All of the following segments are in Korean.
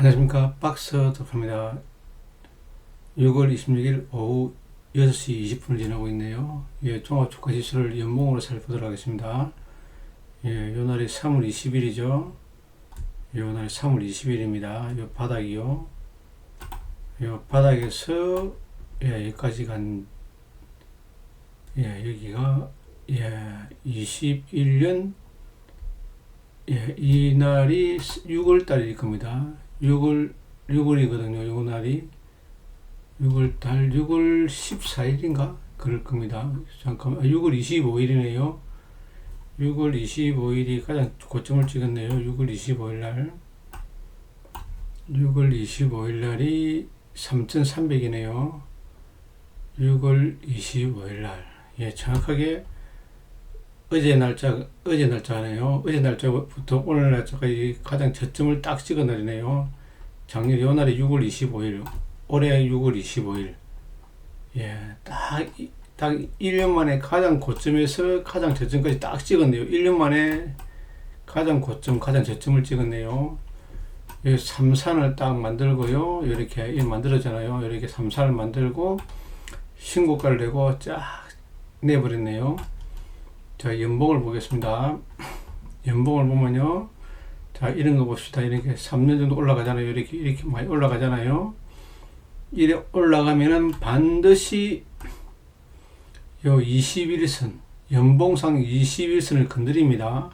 안녕하십니까. 박스 덕입니다. 6월 26일 오후 6시 20분을 지나고 있네요. 예, 종합주가지수를 연봉으로 살펴보도록 하겠습니다. 예, 요 날이 3월 20일이죠. 요 날이 3월 20일입니다. 요 바닥이요. 요 바닥에서 예, 여기까지 간 예, 여기가 예, 21년 예, 이 날이 6월 달일 겁니다. 6월 6월이거든요. 요 날이 6월 달 6월 14일인가 그럴 겁니다. 잠깐만 6월 25일이네요. 6월 25일이 가장 고점을 찍었네요. 6월 25일 날 6월 25일 날이 3,300이네요. 6월 25일 날 예, 정확하게 어제 날짜, 어제 날짜네요. 어제 날짜부터 오늘 날짜까지 가장 저점을 딱 찍은 날이네요. 작년 요 날이 6월 25일, 올해 6월 25일. 예, 딱, 이- 딱 1년 만에 가장 고점에서 가장 저점까지 딱 찍었네요. 1년 만에 가장 고점, 가장 저점을 찍었네요. 이 삼산을 딱 만들고요. 이렇게 이 만들었잖아요. 이렇게 삼산을 만들고 신고가를 내고 쫙 내버렸네요. 자, 연봉을 보겠습니다. 연봉을 보면요. 자, 이런 거 봅시다. 이렇게 3년 정도 올라가잖아요. 이렇게, 이렇게 많이 올라가잖아요. 이래 올라가면은 반드시 요 21선, 연봉상 21선을 건드립니다.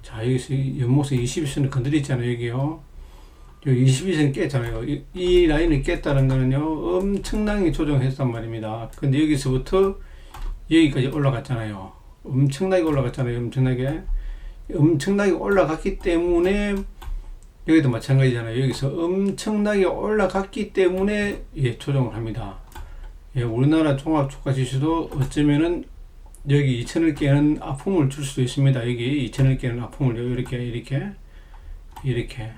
자, 여기서 이 연봉상 21선을 건드렸잖아요. 여기요. 요 21선 깼잖아요. 이, 이 라인을 깼다는 거는요. 엄청나게 조정했단 말입니다. 근데 여기서부터 여기까지 올라갔잖아요. 엄청나게 올라갔잖아요. 엄청나게. 엄청나게 올라갔기 때문에 여기도 마찬가지잖아요. 여기서 엄청나게 올라갔기 때문에 예, 조정을 합니다. 예, 우리나라 종합주가지수도 어쩌면은 여기 2천을 깨는 아픔을 줄 수도 있습니다. 여기 2천을 깨는 아픔을 이렇게 이렇게 이렇게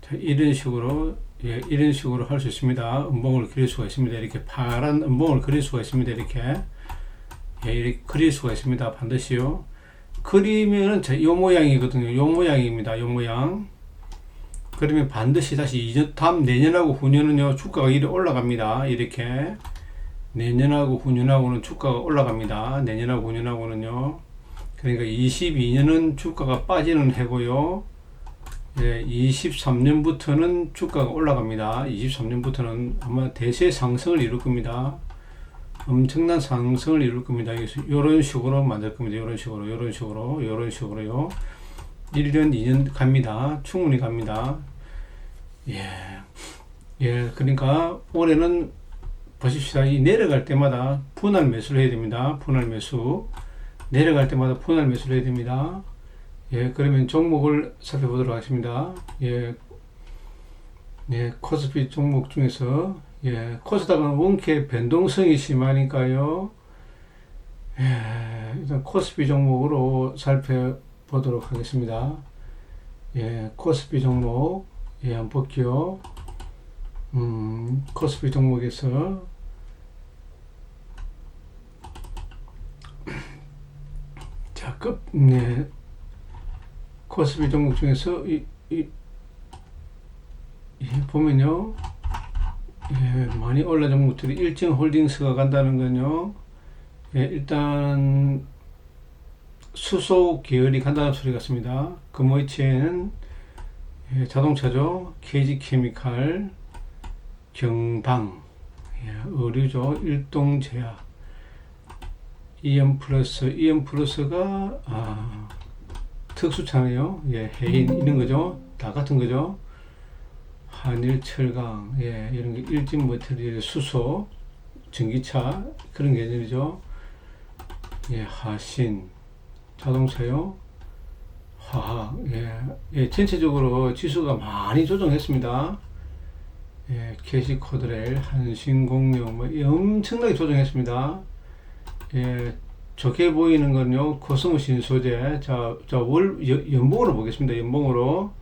자, 이런 식으로 예, 이런 식으로 할 수 있습니다. 음봉을 그릴 수가 있습니다. 이렇게 파란 음봉을 그릴 수가 있습니다. 이렇게 예, 이렇게 그릴 수가 있습니다. 반드시요. 그리면은 자, 요 모양이거든요. 요 모양입니다. 요 모양. 그러면 반드시 다시 이전 다음 내년하고 후년은요 주가가 이리 올라갑니다. 이렇게 내년하고 후년하고는 주가가 올라갑니다. 내년하고 후년하고는요. 그러니까 22년은 주가가 빠지는 해고요. 예, 23년부터는 주가가 올라갑니다. 23년부터는 아마 대세 상승을 이룰 겁니다. 엄청난 상승을 이룰 겁니다. 이런 식으로 만들 겁니다. 이런 식으로, 이런 식으로, 이런 식으로요. 1년, 2년 갑니다. 충분히 갑니다. 예. 예, 그러니까 올해는 보십시다. 이 내려갈 때마다 분할 매수를 해야 됩니다. 분할 매수. 내려갈 때마다 분할 매수를 해야 됩니다. 예, 그러면 종목을 살펴보도록 하겠습니다. 예, 예, 코스피 종목 중에서 예, 코스닥은 원캐 변동성이 심하니까요. 예, 일단 코스피 종목으로 살펴보도록 하겠습니다. 예, 코스피 종목 예, 한번 볼게요. 음, 코스피 종목에서 자, 급, 네, 코스피 종목 중에서 이, 이, 이 보면요. 예, 많이 올라 종목들이 일정 홀딩스가 간다는 건요. 예, 일단 수소 계열이 간다는 소리 같습니다. 금호이체는 예, 자동차죠. KG 케미칼, 경방, 예, 의류죠. 일동제약, EM 플러스, EM 플러스가 아, 특수차네요. 예, 해인 이런 거죠. 다 같은 거죠. 한일 철강, 예, 이런 게 일진 머티리얼 수소, 전기차 그런 개념이죠. 예, 하신 자동차요. 화학, 예, 예, 전체적으로 지수가 많이 조정했습니다. 예, 캐시 코드렐, 한신공룡, 뭐, 예, 엄청나게 조정했습니다. 예, 좋게 보이는 건요, 코스모신 소재. 자, 자, 월, 연- 연봉으로 보겠습니다. 연봉으로.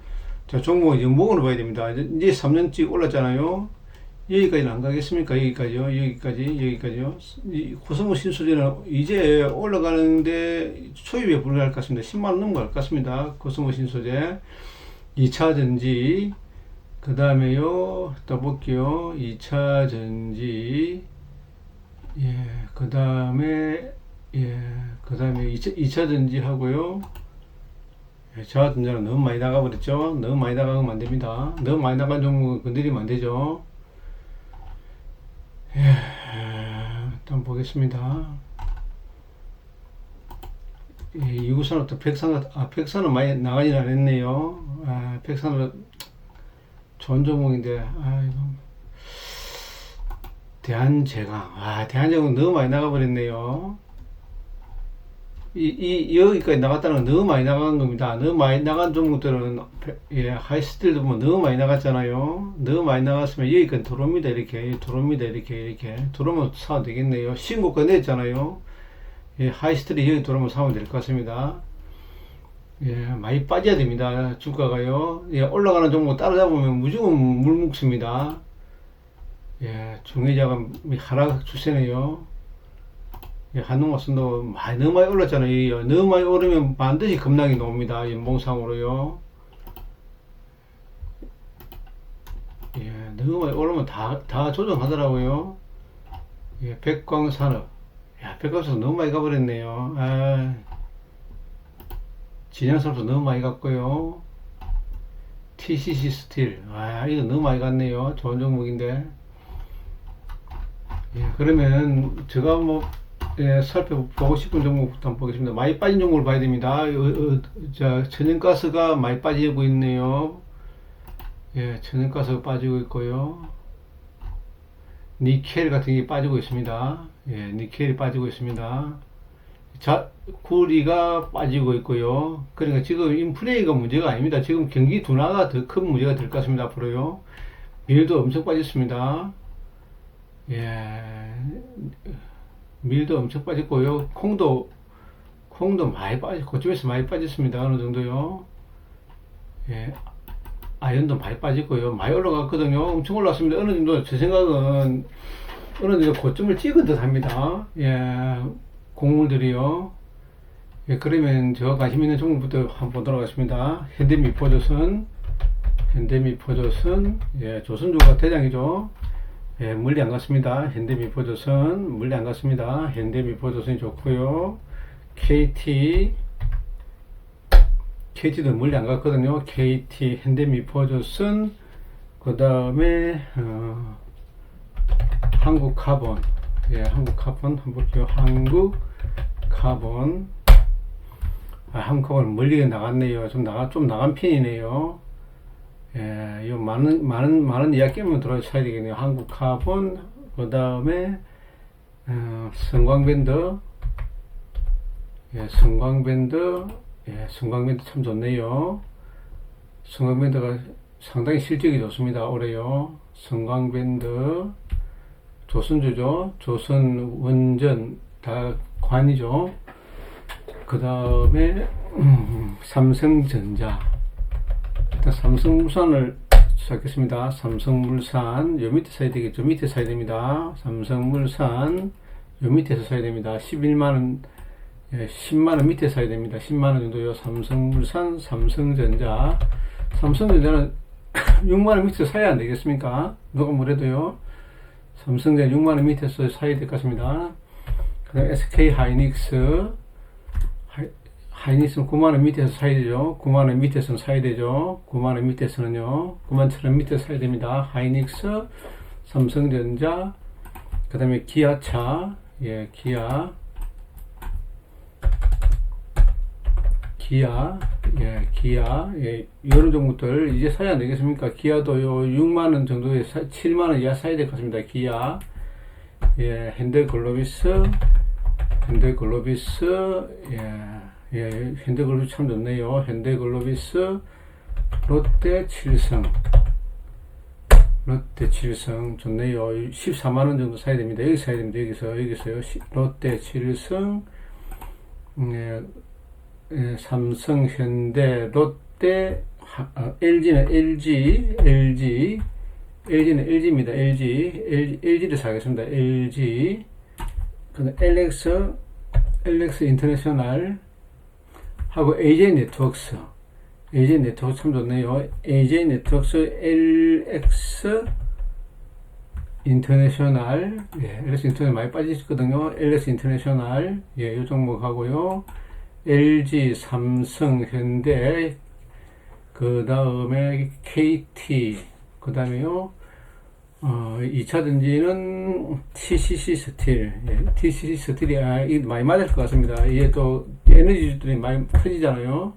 자, 종목은 연봉으로 봐야 됩니다. 이제 이제 3년째 올랐잖아요. 여기까지는 안 가겠습니까? 여기까지요. 여기까지, 여기까지요. 이 코스모 신소재는 이제 올라가는데 초입에 불과할 것 같습니다. 10만원 넘어갈 것 같습니다. 코스모 신소재. 2차 전지, 그 다음에요, 또 볼게요. 2차 전지, 예, 그 다음에, 예, 그 다음에 2차, 2차 전지 하고요. 예, 자전자는 너무 많이 나가버렸죠. 너무 많이 나가면 안 됩니다. 너무 많이 나간 종목은 건드리면 안 되죠. 예, 일단 보겠습니다. 예, 이구산업도 백산, 아, 백산은 많이 나가진 않았네요. 아, 백산은 좋은 종목인데, 아이고. 대한제강. 아, 대한제강 너무 많이 나가버렸네요. 이, 이, 여기까지 나갔다는 건 너무 많이 나간 겁니다. 너무 많이 나간 종목들은, 예, 하이스틸도 보면 너무 많이 나갔잖아요. 너무 많이 나갔으면 여기까지 들어옵니다. 이렇게. 들어옵니다. 이렇게, 이렇게. 들어오면 사도 되겠네요. 신고가 냈잖아요. 예, 하이스틸이 여기 들어오면 사면 될 것 같습니다. 예, 많이 빠져야 됩니다. 주가가요. 예, 올라가는 종목 따라잡으면 무조건 물 먹습니다. 예, 중의자가 하락 추세네요. 예, 한농화선도 많이 너무 많이 올랐잖아요. 너무 많이 오르면 반드시 급락이 나옵니다. 연봉상으로요. 예, 너무 많이 오르면 다, 다 조정하더라고요. 예, 백광산업. 야, 백광산업 너무 많이 가버렸네요. 아, 진양산업도 너무 많이 갔고요. TCC 스틸. 아, 이거 너무 많이 갔네요. 좋은 종목인데. 예, 그러면 제가 뭐 예, 살펴보고 싶은 종목부터 한번 보겠습니다. 많이 빠진 종목을 봐야 됩니다. 어, 어, 자, 천연가스가 많이 빠지고 있네요. 예, 천연가스가 빠지고 있고요. 니켈 같은 게 빠지고 있습니다. 예, 니켈이 빠지고 있습니다. 자, 구리가 빠지고 있고요. 그러니까 지금 인플레이가 문제가 아닙니다. 지금 경기 둔화가 더 큰 문제가 될 것 같습니다. 앞으로요. 밀도 엄청 빠졌습니다. 예, 밀도 엄청 빠졌고요. 콩도, 콩도 많이 빠졌, 그쪽에서 많이 빠졌습니다. 어느 정도요. 예, 아연도 많이 빠졌고요. 많이 올라갔거든요. 엄청 올랐습니다. 어느 정도, 제 생각은 어느 정도 고점을 찍은 듯 합니다. 예, 곡물들이요. 예, 그러면 저 관심 있는 종목부터 한번 보도록 하겠습니다. 현대미포조선, 현대미포조선, 예, 조선주가 대장이죠. 예, 물리 안 갔습니다. 현대미포조선, 물리 안 갔습니다. 현대미포조선이 좋고요. KT, KT도 물리 안 갔거든요. KT, 현대미포조선, 그 다음에, 어, 한국카본, 예, 한국카본 한번 볼게요. 한국카본, 아, 한국카본 멀리 나갔네요. 좀 나가, 좀 나간 편이네요. 예, 요 많은, 많은, 많은 이야기만 들어줘야 되겠네요. 한국 카본, 그 다음에, 어, 성광밴드, 예, 성광밴드, 예, 성광밴드 참 좋네요. 성광밴드가 상당히 실적이 좋습니다. 올해요. 성광밴드, 조선주죠. 조선 원전, 다 관이죠. 그 다음에, 음, 삼성전자, 삼성물산을 시작했습니다. 삼성물산 요 밑에 사야 되겠죠. 밑에 사야 됩니다. 삼성물산 요 밑에서 사야 됩니다. 11만원 예, 10만원 밑에 사야 됩니다. 10만원 정도요. 삼성물산 삼성전자 삼성전자는 6만원 밑에서 사야 안 되겠습니까? 누가 뭐래도요. 삼성전자 6만원 밑에서 사야 될 것 같습니다. 그 다음 SK 하이닉스 하이닉스는 9만원 밑에서 사야 되죠. 9만원 밑에서는 사야 되죠. 9만원 밑에서는요. 9만 7천 밑에서 사야 됩니다. 하이닉스, 삼성전자, 그 다음에 기아차, 예, 기아, 기아, 예, 기아, 예, 이런 종목들 이제 사야 안 되겠습니까? 기아도 요 6만원 정도에 7만원 이하 사야 될 것 같습니다. 기아, 예, 현대글로비스, 현대글로비스, 예, 예, 현대글로비스 참 좋네요. 현대글로비스, 롯데 칠성. 롯데 칠성 좋네요. 14만원 정도 사야 됩니다. 여기 사야 됩니다. 여기서, 여기서요. 롯데 칠성, 예, 예, 삼성, 현대, 롯데, 하, 어, LG는 LG, LG, LG는 LG입니다. LG, LG, LG를 사겠습니다. LG, 그 LX, LX 인터내셔널, 하고 AJ 네트워크스 AJ 네트워크 참 좋네요. AJ 네트워크 LX 인터내셔널, 예, LS 인터내셔널 많이 빠지셨거든요. LS 인터내셔널, 예, 이 종목 하고요. LG, 삼성, 현대, 그 다음에 KT, 그 다음에요. 어, 2차 전지는 TCC 스틸, 예, TCC 스틸이 아, 이 많이 맞을 것 같습니다. 이게 또 에너지들이 많이 커지잖아요.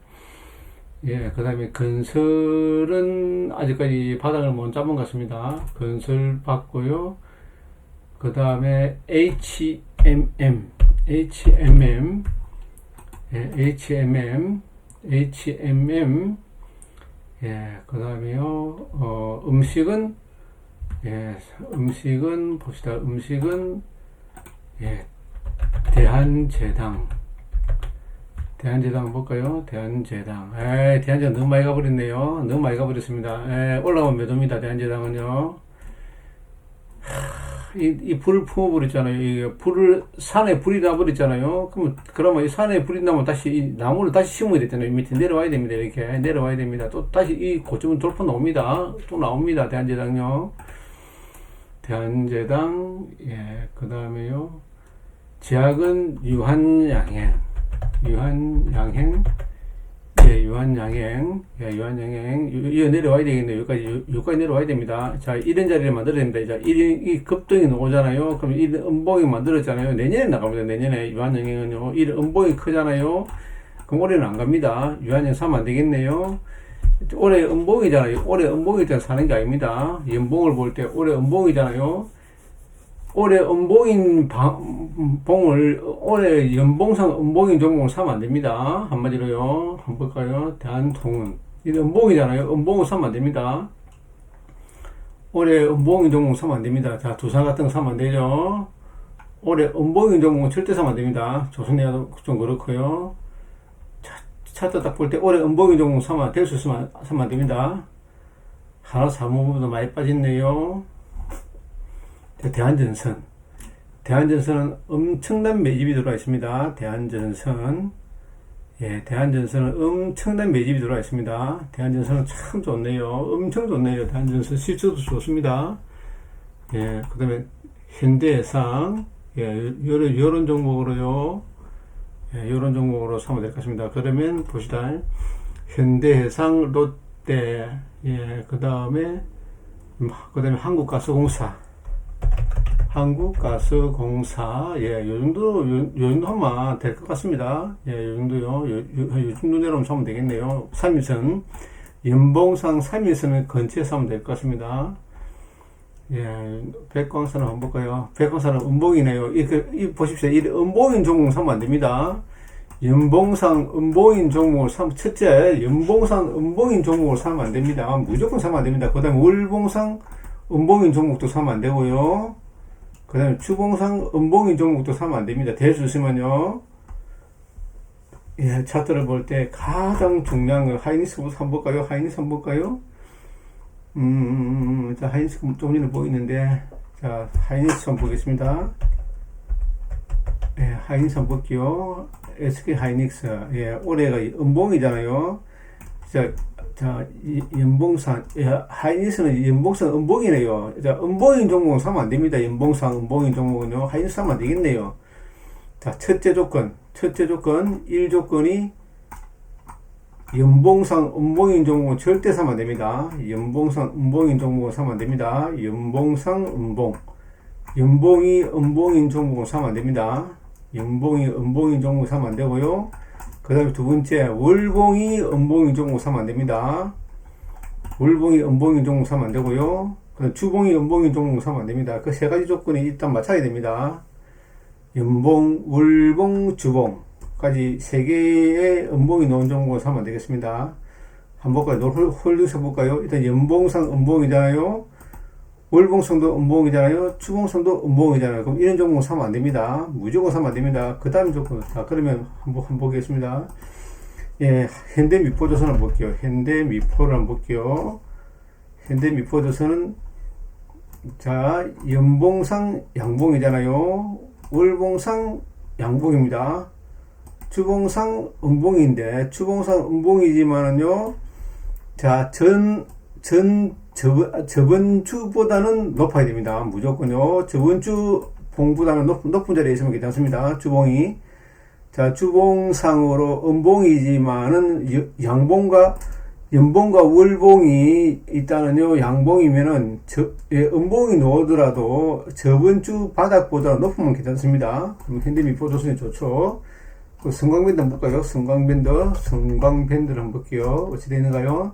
예, 그 다음에 건설은 아직까지 바닥을 못 잡은 것 같습니다. 건설 받고요. 그 다음에 HMM, HMM, 예, HMM, HMM, 예, 그 다음에요, 어, 음식은, 예, 음식은, 봅시다. 음식은, 예, 대한제당. 대한제당 볼까요? 대한제당. 에 대한제당 너무 많이 가버렸네요. 너무 많이 가버렸습니다. 에 올라오면 몇 옵니다. 대한제당은요. 하, 이, 이 불을 품어버렸잖아요. 이 불을, 산에 불이 나버렸잖아요. 그러면, 그러면 이 산에 불이 나면 다시 이 나무를 다시 심어야 되잖아요. 밑에 내려와야 됩니다. 이렇게. 내려와야 됩니다. 또 다시 이 고점은 돌파 나옵니다. 또 나옵니다. 대한제당요. 대한제당, 예, 그 다음에요. 제약은 유한양행. 유한양행, 예, 유한양행, 예, 유한양행, 이거 내려와야 되겠네요. 여기까지, 여기까지 내려와야 됩니다. 자, 이런 자리를 만들어야 됩니다. 자, 이, 이 급등이 나오잖아요. 그럼 이 음봉이 만들어졌잖아요. 내년에 나갑니다. 내년에 유한양행은요. 이 음봉이 크잖아요. 그럼 올해는 안 갑니다. 유한양 사면 안 되겠네요. 올해 음봉이잖아요. 올해 때 사는 게 아닙니다. 연봉을 볼 때 올해 음봉이잖아요. 올해 음봉인 방- 봉을 올해 연봉상 음봉인 종목을 사면 안 됩니다. 한마디로요. 한번 볼까요? 대한통운 이 음봉이잖아요. 음봉을 사면 안 됩니다. 올해 음봉인 종목 사면 안 됩니다. 자 두산 같은 거 사면 안 되죠. 올해 음봉인 종목은 절대 사면 안 됩니다. 조선해도 좀 그렇고요. 차, 차트 딱 볼 때 올해 음봉인 종목 사면 될수 있으면 안 됩니다. 하나 사모보다 많이 빠졌네요. 대한전선. 대한전선은 엄청난 매집이 들어와 있습니다. 대한전선. 예, 대한전선은 엄청난 매집이 들어와 있습니다. 대한전선은 참 좋네요. 엄청 좋네요. 대한전선 실적도 좋습니다. 예, 그 다음에 현대해상. 예, 요런, 요런 종목으로요. 예, 요런 종목으로 사면 될것 같습니다. 그러면 보시다. 현대해상, 롯데, 예, 그 다음에, 그 다음에 한국가스공사. 한국가스공사, 예, 요 정도, 요, 요 정도 하면 될것 같습니다. 예, 요 정도요. 요, 요, 요 정도 내려오면 사면 되겠네요. 3일선. 연봉상 3일선을 근처에서 하면 될 것 같습니다. 예, 백광산을 한번 볼까요? 백광산은 음봉이네요. 이, 그, 이, 보십시오. 이 음봉인 종목 사면 안 됩니다. 연봉상 음봉인 종목을 사 첫째, 연봉상 음봉인 종목을 사면 안 됩니다. 무조건 사면 안 됩니다. 그 다음에 월봉상 음봉인 종목도 사면 안 되고요. 그 다음에 주봉상 음봉인 종목도 사면 안 됩니다. 있으면요. 예, 차트를 볼 때 가장 중요한 건 하이닉스부터 한번 볼까요? 하이닉스 한번 볼까요? 음, 자, 하이닉스 좀 전에 보이는데, 자, 하이닉스 한번 보겠습니다. 예, 하이닉스 한번 볼게요. SK 하이닉스, 예, 올해가 음봉이잖아요. 자, 자, 이 연봉상, 예, 하이닉스는 연봉상 음봉이네요. 자, 음봉인 종목은 사면 안 됩니다. 연봉상 음봉인 종목은요. 하이닉스 사면 안 되겠네요. 자, 첫째 조건. 첫째 조건, 1조건이 연봉상 음봉인 종목은 절대 사면 안 됩니다. 연봉상 음봉인 종목은 사면 안 됩니다. 연봉상 음봉. 연봉이 음봉인 종목은 사면 안 됩니다. 연봉이 음봉인 종목 사면 안 되고요. 그 다음에 두 번째, 월봉이 음봉인 종목 사면 안 됩니다. 월봉이 음봉인 종목 사면 안 되고요. 그 주봉이 음봉인 종목 사면 안 됩니다. 그 세 가지 조건이 일단 맞춰야 됩니다. 연봉, 월봉, 주봉 까지 세 개의 음봉이 넣은 종목을 사면 안 되겠습니다. 한번 볼까요? 홀- 홀딩스 볼까요? 일단 연봉상 음봉이잖아요. 월봉상도 음봉이잖아요. 추봉상도 음봉이잖아요. 그럼 이런 종목 사면 안 됩니다. 무조건 사면 안 됩니다. 그 다음 조건. 자, 그러면 한번, 한번 보겠습니다. 예, 현대 미포조선 한번 볼게요. 현대 미포를 한번 볼게요. 현대 미포조선은, 자, 연봉상 양봉이잖아요. 월봉상 양봉입니다. 주봉상 음봉인데, 주봉상 음봉이지만은요, 자, 전, 전, 저번, 저번 주보다는 높아야 됩니다. 무조건요. 저번 주 봉보다는 높, 높은 자리에 있으면 괜찮습니다. 주봉이. 자, 주봉상으로 음봉이지만은 여- 양봉과 연봉과 월봉이 있다는요, 양봉이면은, 저, 예, 음봉이 나오더라도 저번 주 바닥보다 높으면 괜찮습니다. 그럼 핸드미 포도선이 좋죠. 그 성광밴드 한번 볼까요? 성광밴드, 성광밴드를 한번 볼게요. 어찌 되는가요?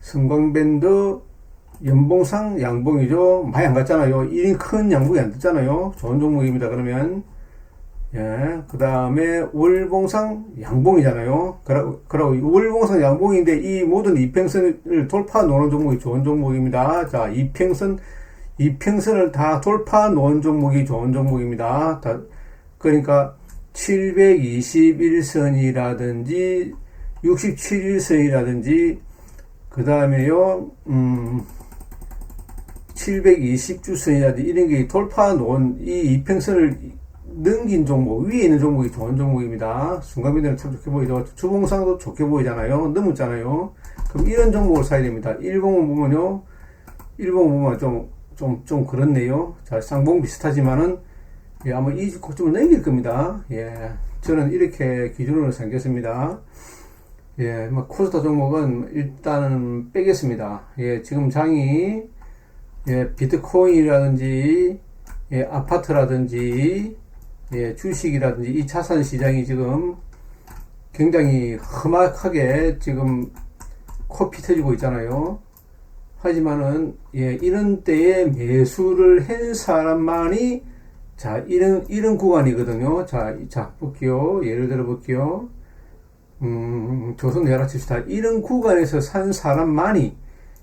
성광밴드, 연봉상 양봉이죠. 많이 안 갔잖아요. 1인 큰 양봉이 안 됐잖아요. 좋은 종목입니다. 그러면, 예, 그 다음에 월봉상 양봉이잖아요. 그러, 그러고 월봉상 양봉인데 이 모든 이평선을 돌파 노는 종목이 좋은 종목입니다. 자, 이평선, 이평선을 다 돌파 놓은 종목이 좋은 종목입니다. 다, 그러니까 721선이라든지 67일선이라든지 그 다음에요, 음, 720주선이라든지 이런 게 돌파 놓은 이 이평선을 넘긴 종목, 위에 있는 종목이 좋은 종목입니다. 순간미들은 참 좋게 보이죠. 주봉상도 좋게 보이잖아요. 넘었잖아요. 그럼 이런 종목을 사야 됩니다. 일봉을 보면요. 일봉 보면 좀, 좀, 좀 그렇네요. 자, 쌍봉 비슷하지만은, 예, 아마 이 고점을 넘길 겁니다. 예. 저는 이렇게 기준으로 생겼습니다. 예, 뭐, 코스타 종목은 일단은 빼겠습니다. 예, 지금 장이, 예, 비트코인이라든지, 예, 아파트라든지, 예, 주식이라든지 이 자산 시장이 지금 굉장히 험악하게 지금 코피 터지고 있잖아요. 하지만은 예, 이런 때에 매수를 한 사람만이 자 이런 이런 구간이거든요. 자, 자 볼게요. 예를 들어 볼게요. 음, 조선 내라 칩시다. 이런 구간에서 산 사람만이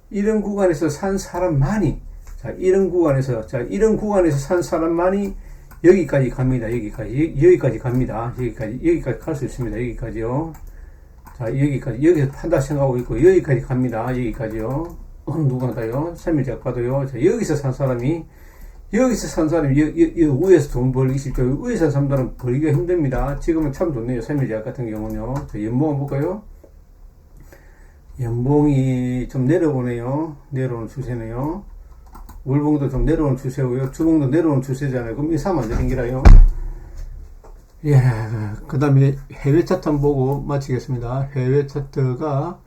이런 구간에서 산 사람만이 자 이런 구간에서 자 이런 구간에서 산 사람만이 여기까지 갑니다. 여기까지 여기까지 갑니다. 여기까지 여기까지 갈 수 있습니다. 여기까지요. 자 여기까지 여기서 판다 생각하고 있고 여기까지 갑니다. 여기까지요. 어느 누군가요? 3일 작가도요. 자 여기서 산 사람이 여기서 산 사람이 여, 여, 여 위에서 돈 벌기 쉽죠. 위에서 산 사람은 벌기가 힘듭니다. 지금은 참 좋네요. 3일 작 같은 경우는요. 자 연봉 볼까요? 연봉이 좀 내려오네요. 내려오는 추세네요. 월봉도 좀 내려오는 추세고요. 주봉도 내려오는 추세잖아요. 그럼 이 사면 안 되는 기라요. 예, 그 다음에 해외 차트 한번 보고 마치겠습니다. 해외 차트가,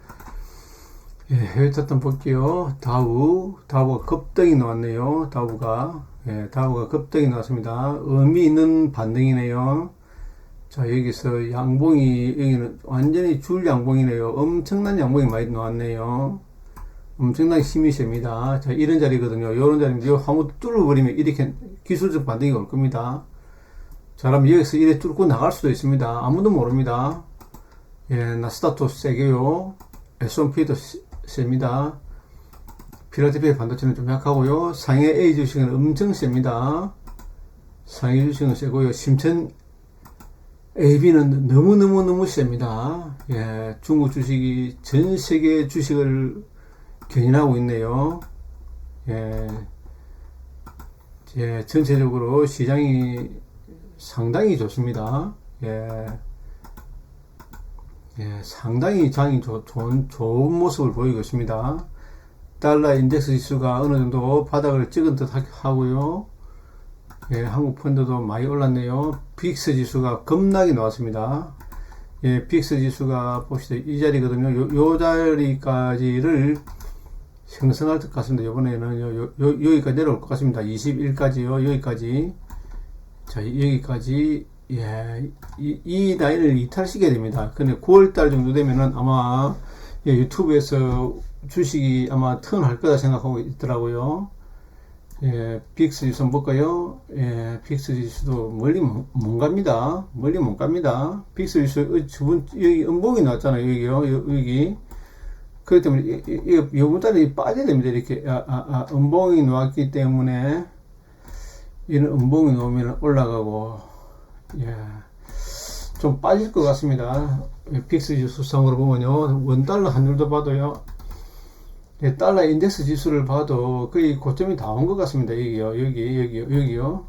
예, 해외 차트 한번 볼게요. 다우, 다우가 급등이 나왔네요. 다우가, 예, 다우가 급등이 나왔습니다. 의미 있는 반등이네요. 자, 여기서 양봉이, 여기는 완전히 줄 양봉이네요. 엄청난 양봉이 많이 나왔네요. 엄청나게 힘이 셉니다. 자, 이런 자리거든요. 이런 자리인데, 요 한번 뚫어버리면 이렇게 기술적 반등이 올 겁니다. 자, 그럼 여기서 이래 뚫고 나갈 수도 있습니다. 아무도 모릅니다. 예, 나스닥도 세게요. S&P도 셉니다. 필라델피아 반도체는 좀 약하고요. 상해 A 주식은 엄청 셉니다. 상해 주식은 세고요. 심천 AB는 너무너무너무 셉니다. 예, 중국 주식이 전 세계 주식을 견인하고 있네요. 예, 예, 전체적으로 시장이 상당히 좋습니다. 예, 예, 상당히 장이 좋, 좋은, 좋은 모습을 보이고 있습니다. 달러 인덱스 지수가 어느 정도 바닥을 찍은 듯 하- 하고요. 예, 한국 펀드도 많이 올랐네요. 빅스 지수가 겁나게 나왔습니다. 예, 빅스 지수가 봅시다. 이 자리거든요. 요, 요 자리까지를 형성할 것 같습니다. 이번에는 요, 요, 요, 여기까지 내려올 것 같습니다. 21까지요. 여기까지. 자, 여기까지. 예, 이, 이 라인을 이탈시켜야 됩니다. 근데 9월달 정도 되면은 아마 예, 유튜브에서 주식이 아마 턴할 거다 생각하고 있더라고요. 예, 빅스 지수 볼까요? 예, 빅스 지수도 멀리 못, 못 갑니다. 멀리 못 갑니다. 빅스 지수, 어, 저번, 여기 음봉이 나왔잖아요. 여기요, 여- 여기. 그렇기 때문에, 이, 이, 이, 이번 달에 빠져야 됩니다. 이렇게, 아, 아, 아, 음봉이 나왔기 때문에, 이런 음봉이 나오면 올라가고, 예, 좀 빠질 것 같습니다. 예, 빅스 지수 상으로 보면요. 원달러 환율도 봐도요. 예, 달러 인덱스 지수를 봐도 거의 고점이 다 온 것 같습니다. 여기요, 여기, 여기요, 여기요.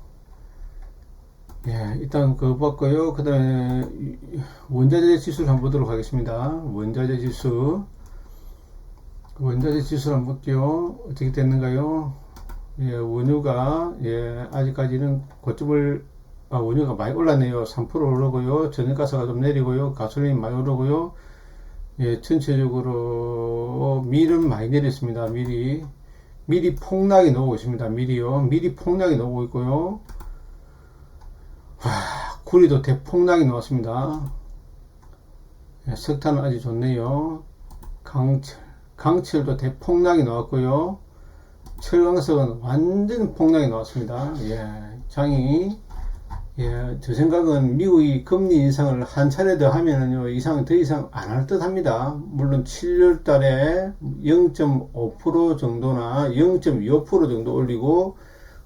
예, 일단 그거 봤고요. 그 다음에 원자재 지수를 한번 보도록 하겠습니다. 원자재 지수. 원자재 지수를 한번 볼게요. 어떻게 됐는가요? 예, 원유가, 예, 아직까지는 고점을, 아, 원유가 많이 올랐네요. 3% 오르고요. 전기가스가 좀 내리고요. 가솔린이 많이 오르고요. 예, 전체적으로 밀은 많이 내렸습니다. 밀이. 밀이 폭락이 나오고 있습니다. 밀이요. 밀이 폭락이 나오고 있고요. 와, 구리도 대폭락이 나왔습니다. 예, 석탄은 아주 좋네요. 강철, 강철도 대폭락이 나왔고요. 철강석은 완전 폭락이 나왔습니다. 예, 장이 예, 저 생각은 미국이 금리 인상을 한 차례 더 하면은요, 이상 더 이상 안 할 듯 합니다. 물론 7월 달에 0.5% 정도나 0.25% 정도 올리고,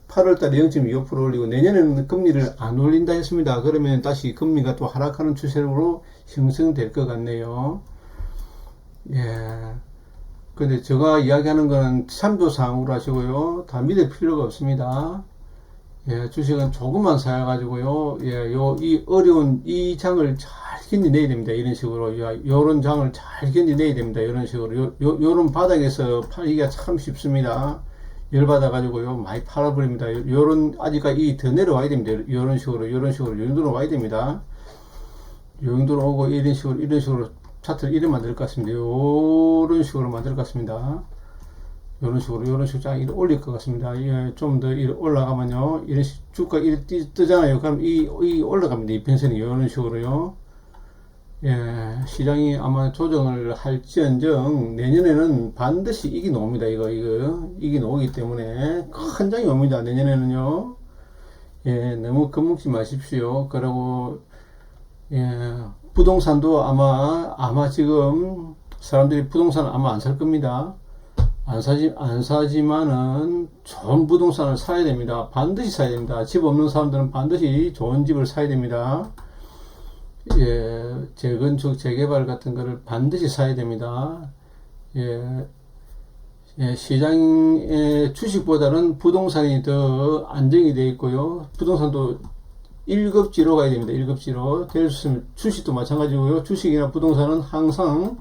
8월 달에 0.25% 올리고, 내년에는 금리를 안 올린다 했습니다. 그러면 다시 금리가 또 하락하는 추세로 형성될 것 같네요. 예. 근데 제가 이야기하는 거는 참조사항으로 하시고요. 다 믿을 필요가 없습니다. 예, 주식은 조금만 사가지고요. 예, 요, 이 어려운 이 장을 잘 견디내야 됩니다. 이런 식으로. 요, 요런 장을 잘 견디내야 됩니다. 이런 식으로. 요, 요, 요런 바닥에서 팔기가 참 쉽습니다. 열받아가지고요. 많이 팔아버립니다. 요- 요런, 아직까지 더 내려와야 됩니다. 요런 식으로, 요런 식으로, 요 정도로 와야 됩니다. 요 정도로 오고, 이런 식으로, 이런 식으로 차트를 이렇게 만들 것 같습니다. 요런 식으로 만들 것 같습니다. 이런 식으로 이런 식으로 쫙 올릴 것 같습니다. 예, 좀더 올라가면요, 이런 식 주가 이렇게 뜨- 뜨잖아요. 그럼 이, 이 올라갑니다. 이 편선이 이런 식으로요. 예, 시장이 아마 조정을 할지언정 내년에는 반드시 이기 나옵니다. 이거 이거 이기 나오기 때문에 큰 장이 옵니다. 내년에는요. 예, 너무 겁먹지 마십시오. 그리고 예, 부동산도 아마 아마 지금 사람들이 부동산 아마 안 살 겁니다. 안 사지, 안 사지만은 좋은 부동산을 사야 됩니다. 반드시 사야 됩니다. 집 없는 사람들은 반드시 좋은 집을 사야 됩니다. 예, 재건축, 재개발 같은 거를 반드시 사야 됩니다. 예, 예, 시장의 주식보다는 부동산이 더 안정이 되어 있고요. 부동산도 1급지로 가야 됩니다. 1급지로. 될 수 있으면 주식도 마찬가지고요. 주식이나 부동산은 항상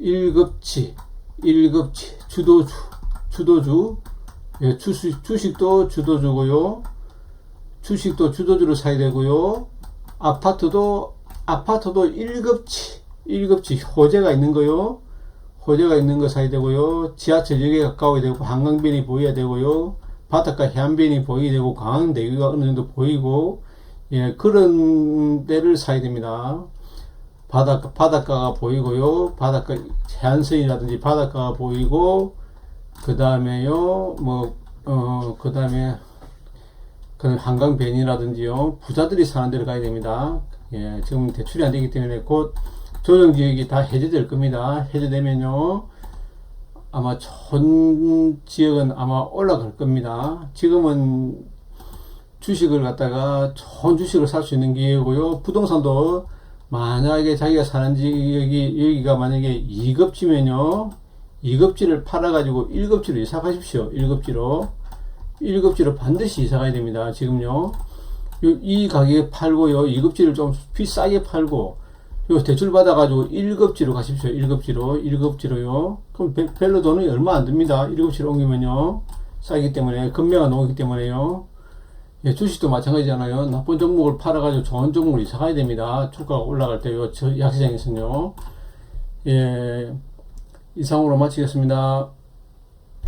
1급지, 1급지, 주도주, 주도주, 예, 주식, 주식도 주도주고요. 주식도 주도주로 사야 되고요. 아파트도, 아파트도 1급지, 1급지, 호재가 있는 거요. 호재가 있는 거 사야 되고요. 지하철역에 가까워야 되고, 한강변이 보여야 되고요. 바닷가 해안변이 보이야 되고, 강대교가 어느 정도 보이고, 예, 그런 데를 사야 됩니다. 바닷가, 바닷가가 보이고요. 바닷가, 해안선이라든지 바닷가가 보이고, 그 다음에요, 뭐, 어, 그 다음에, 그 한강변이라든지요. 부자들이 사는 데를 가야 됩니다. 예, 지금 대출이 안 되기 때문에 곧 조정지역이 다 해제될 겁니다. 해제되면요. 아마 좋은 지역은 아마 올라갈 겁니다. 지금은 주식을 갖다가 좋은 주식을 살 수 있는 기회고요. 부동산도 만약에 자기가 사는 지역이 여기가 만약에 2급지면요. 2급지를 팔아가지고 1급지로 이사 가십시오. 1급지로. 1급지로 반드시 이사 가야 됩니다. 지금요. 요- 이 가격에 팔고요. 2급지를 좀 비싸게 팔고 요 대출 받아가지고 1급지로 가십시오. 1급지로. 1급지로요. 그럼 배- 별로 돈이 얼마 안 듭니다. 1급지로 옮기면요. 싸기 때문에, 금매가 나오기 때문에요. 예, 주식도 마찬가지잖아요. 나쁜 종목을 팔아가지고 좋은 종목을 이사 가야 됩니다. 주가가 올라갈 때요. 저 약시장에서는요. 예, 이상으로 마치겠습니다.